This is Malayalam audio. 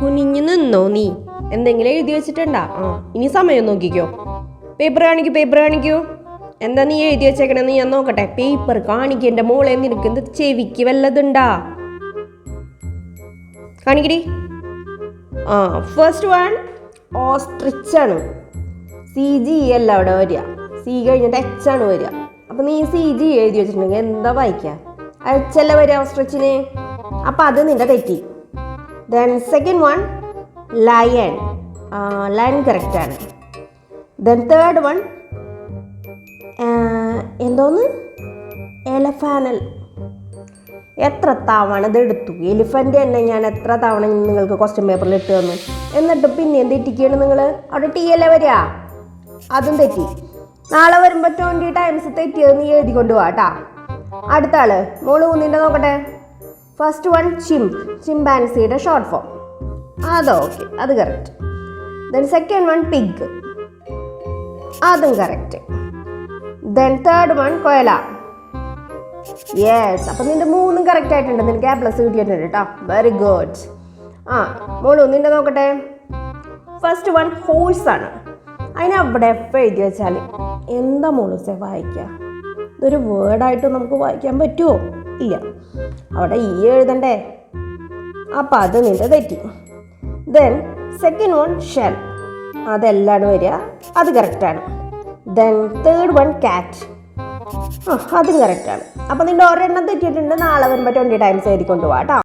കുനിഞ്ഞു നിന്നോ നീ? എന്തെങ്കിലും എഴുതി വെച്ചിട്ടുണ്ടാ? ആ ഇനി സമയം നോക്കിക്കോ. പേപ്പർ കാണിക്കൂ പേപ്പർ കാണിക്കൂ. എന്താ നീ എഴുതി വെച്ചേക്കണെന്ന് ഞാൻ നോക്കട്ടെ. പേപ്പർ കാണിക്കേണ്ട മോളെ നിനക്ക് എന്ത് ചെവിക്ക് വല്ലതുണ്ടാ? കാണിക്കടി. ആ ഫസ്റ്റ് വൺ ഓസ്ട്രിച്ച് ആണ്. സി ജി അല്ല അവിടെ വരിക. സി കഴിഞ്ഞിട്ട് എച്ച് ആണ് വരിക. അപ്പം നീ സി ജി എഴുതി വെച്ചിട്ടുണ്ടെങ്കിൽ എന്താ വായിക്കുക എച്ച് അല്ല വരിക ഓസ്ട്രിച്ചിന് അപ്പം അത് നിന്റെ തെറ്റി. Then second one lion lion correct ആണ്. ദെൻ തേർഡ് വൺ എന്തോന്ന്? എലഫാനൽ എത്ര തവണ ഇത് എടുത്തു? എലിഫന്റ് തന്നെ ഞാൻ എത്ര തവണ നിങ്ങൾക്ക് ക്വസ്റ്റ്യൻ പേപ്പറിൽ ഇട്ട് തന്നു? എന്നിട്ട് പിന്നെ തെറ്റിക്കുകയാണ് നിങ്ങൾ അവിടെ ടി അല്ലേ വരിക? അതും തെറ്റി. നാളെ വരുമ്പോൾ ട്വന്റി ടൈംസ് തെറ്റിയത് നീ എഴുതി കേട്ടാ അടുത്ത ആൾ. മോൾ ഊന്നിന്റെ നോക്കട്ടെ. ഫസ്റ്റ് വൺ ചിം ചിമ്പാൻസിയുടെ ഷോർട്ട് ഫോം അതോ ഓക്കെ അത് correct then second one pig അതും correct then third one koala yes അപ്പം നിന്റെ മൂന്നും കറക്റ്റ് ആയിട്ടുണ്ട്. നിനക്ക് എ പ്ലസ് കിട്ടിയിട്ടുണ്ട് കേട്ടോ വെരി ഗുഡ് ആ മോളു നിന്റെ നോക്കട്ടെ. ഫസ്റ്റ് വൺ ഹോഴ്സ് ആണ്. അതിനവിടെ എഫ് എഴുതി വെച്ചാൽ എന്താ മോളൂസെ വായിക്കുക ഇതൊരു വേർഡായിട്ട് നമുക്ക് വായിക്കാൻ പറ്റുമോ ഇല്ല. അവിടെ ഈ എഴുതണ്ടേ? അപ്പം അത് നിന്റെ തെറ്റി. ദെൻ സെക്കൻഡ് വൺ ഷെൽ അതെല്ലാം വരിക. അത് കറക്റ്റാണ് ദെൻ തേർഡ് വൺ കാറ്റ് ആ അതും കറക്റ്റാണ് അപ്പം നിന്റെ ഒരെണ്ണം തെറ്റിയിട്ടുണ്ട്. നാളെ വരുമ്പോൾ ട്വന്റി ടൈംസ് എഴുതി കൊണ്ടുപോകാം കേട്ടോ.